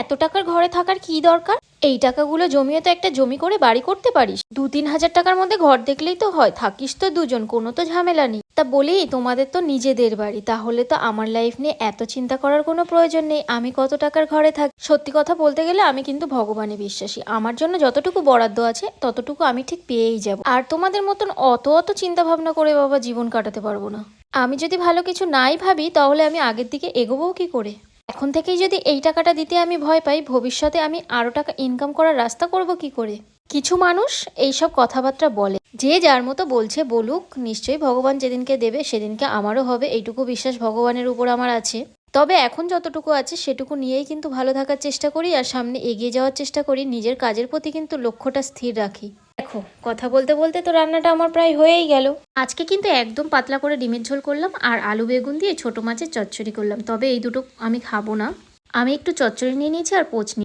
এত টাকার ঘরে থাকার কি দরকার? এই টাকাগুলো জমিয়ে তো একটা জমি করে বাড়ি করতে পারিস। দু তিন হাজার টাকার মধ্যে ঘর দেখলেই তো হয়, থাকিস তো দুজন, কোনো তো ঝামেলা নেই। তা বলি, তোমাদের তো নিজেদের বাড়ি, তাহলে তো আমার লাইফ নিয়ে এত চিন্তা করার কোনো প্রয়োজন নেই, আমি কত টাকার ঘরে থাকি? সত্যি কথা বলতে গেলে আমি কিন্তু ভগবানে বিশ্বাসী, আমার জন্য যতটুকু বরাদ্দ আছে, ততটুকু আমি ঠিক পেয়েই যাব। আর তোমাদের মতন অত অত চিন্তা ভাবনা করে বাবা জীবন কাটাতে পারব না। আমি যদি ভালো কিছু নাই ভাবি, তাহলে আমি আগের দিকে এগোবও কি করে? এখন থেকেই যদি এই টাকাটা দিতে আমি ভয় পাই, ভবিষ্যতে আমি আরও টাকা ইনকাম করার রাস্তা করব কি করে? কিছু মানুষ এইসব কথাবার্তা বলে। যে যার মতো বলছে বলুক, নিশ্চয়ই ভগবান যেদিনকে দেবে সেদিনকে আমারও হবে, এইটুকু বিশ্বাস ভগবানের উপর আমার আছে। তবে এখন যতটুকু আছে সেটুকু নিয়েই কিন্তু ভালো থাকার চেষ্টা করি আর সামনে এগিয়ে যাওয়ার চেষ্টা করি, নিজের কাজের প্রতি কিন্তু লক্ষ্যটা স্থির রাখি। দেখো, কথা বলতে বলতে তো রান্নাটা আমার প্রায় হয়েই গেল। আজকে কিন্তু একদম পাতলা করে ডিমের ঝোল করলাম আর আলু বেগুন দিয়ে ছোট মাছের চচ্চড়ি করলাম। তবে এই দুটো আমি খাব না। আমি একটু চচ্চড়ি নিয়ে নিয়েছি আর পোচ নিয়ে